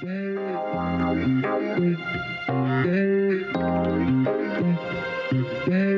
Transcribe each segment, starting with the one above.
Thank you.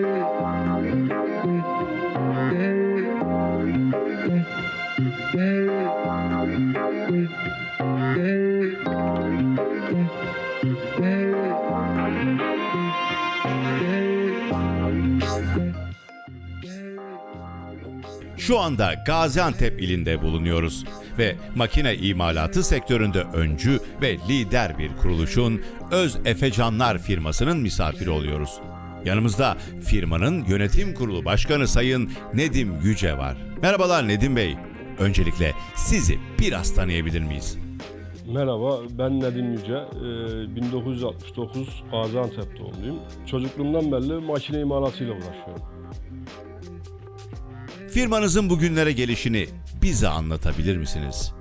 Şu anda Gaziantep ilinde bulunuyoruz ve makine imalatı sektöründe öncü ve lider bir kuruluşun Öz Efecanlar firmasının misafiri oluyoruz. Yanımızda firmanın yönetim kurulu başkanı Sayın Nedim Yüce var. Merhabalar Nedim Bey. Öncelikle sizi biraz tanıyabilir miyiz? Merhaba, ben Nedim Yüce. Ee, 1969 Gaziantep doğumluyum. Çocukluğumdan beri makine imalatıyla uğraşıyorum. Firmanızın bugünlere gelişini bize anlatabilir misiniz?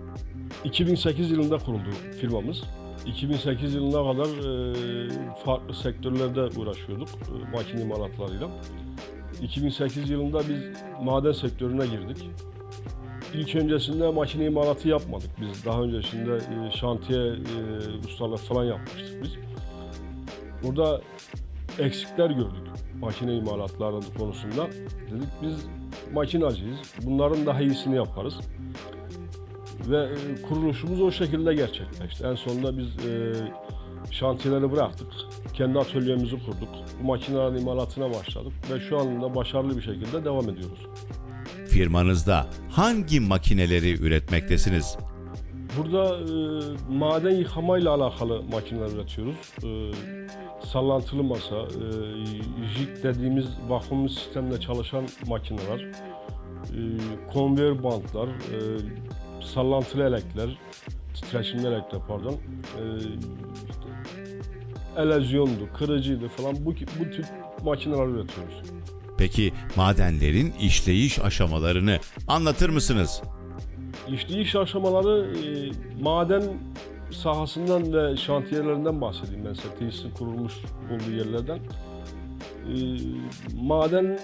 2008 yılında kuruldu firmamız. 2008 yılına kadar e, farklı sektörlerde uğraşıyorduk e, makine imalatlarıyla. 2008 yılında biz maden sektörüne girdik. İlk öncesinde makine imalatı yapmadık biz. Daha öncesinde e, şantiye ustalığı falan yapmıştık biz. Burada eksikler gördük makine imalatları konusunda. Dedik biz makinacıyız. Bunların daha iyisini yaparız. Ve e, kuruluşumuz o şekilde gerçekleşti. En sonunda biz e, şantiyeleri bıraktık. Kendi atölyemizi kurduk. Bu makinelerin imalatına başladık ve şu anda başarılı bir şekilde devam ediyoruz. Firmanızda hangi makineleri üretmektesiniz? Burada e, maden yıkamayla alakalı makineler üretiyoruz. E, sallantılı masa, e, jig dediğimiz vakumlu sistemle çalışan makineler, e, konveyör bantlar, e, sallantılı elekler, titreşimli elekler pardon, e, işte, elezyondu, kırıcıydı falan bu, bu tip makineler üretiyoruz. Peki madenlerin işleyiş aşamalarını anlatır mısınız? İşleyiş aşamaları e, maden sahasından ve şantiyelerinden bahsedeyim ben size. Tesisin kurulmuş olduğu yerlerden. E, maden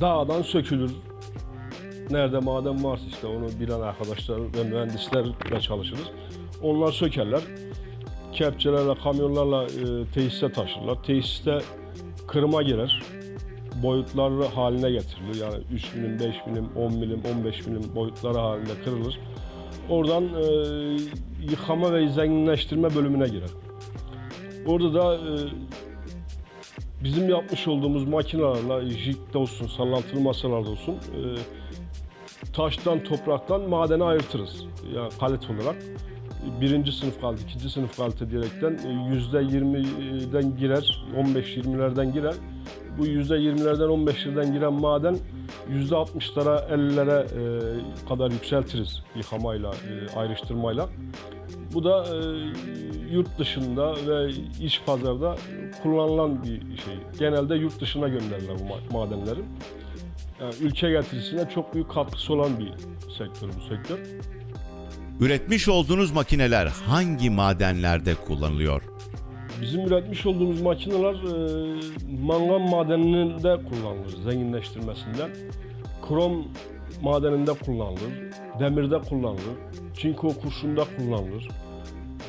dağdan sökülür. Nerede maden varsa işte onu bilen arkadaşlar ve mühendislerle çalışırız. Onlar sökerler. Kepçelerle, kamyonlarla e, tesise taşırlar. Tesiste kırıma girer boyutları haline getirilir. Yani 3 milim, 5 milim, 10 milim, 15 milim boyutları halinde kırılır. Oradan e, yıkama ve zenginleştirme bölümüne girer. Orada da e, bizim yapmış olduğumuz makinelerle, jigde olsun, sallantılı masalarda olsun, e, taştan, topraktan madeni ayırtırız. Yani kalite olarak. Birinci sınıf kalite, ikinci sınıf kalite diyerekten e, yüzde 20'den girer, 15-20'lerden girer bu %20'lerden 15'lerden giren maden %60'lara 50'lere e, kadar yükseltiriz yıkamayla, e, ayrıştırmayla. Bu da yurt dışında ve iç pazarda kullanılan bir şey. Genelde yurt dışına gönderirler bu ma- madenleri. Yani ülke getirisine çok büyük katkısı olan bir sektör bu sektör. Üretmiş olduğunuz makineler hangi madenlerde kullanılıyor? Bizim üretmiş olduğumuz makineler e, mangan madeninde kullanılır zenginleştirmesinde. Krom madeninde kullanılır, demirde kullanılır, çinko kurşunda kullanılır,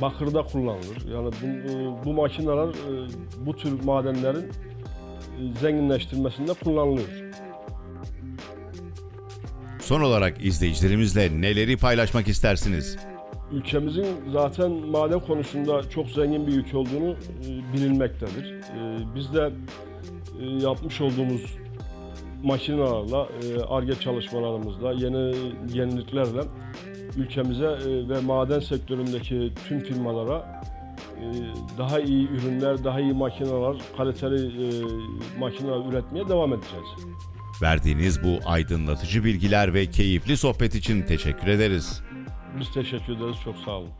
bakırda kullanılır. Yani bu, e, bu makineler e, bu tür madenlerin e, zenginleştirmesinde kullanılıyor. Son olarak izleyicilerimizle neleri paylaşmak istersiniz? Ülkemizin zaten maden konusunda çok zengin bir ülke olduğunu e, bilinmektedir. E, biz de e, yapmış olduğumuz makinelerle, ARGE çalışmalarımızla, yeni yeniliklerle ülkemize ve maden sektöründeki tüm firmalara daha iyi ürünler, daha iyi makineler, kaliteli makineler üretmeye devam edeceğiz. Verdiğiniz bu aydınlatıcı bilgiler ve keyifli sohbet için teşekkür ederiz. Biz teşekkür ederiz, çok sağ olun.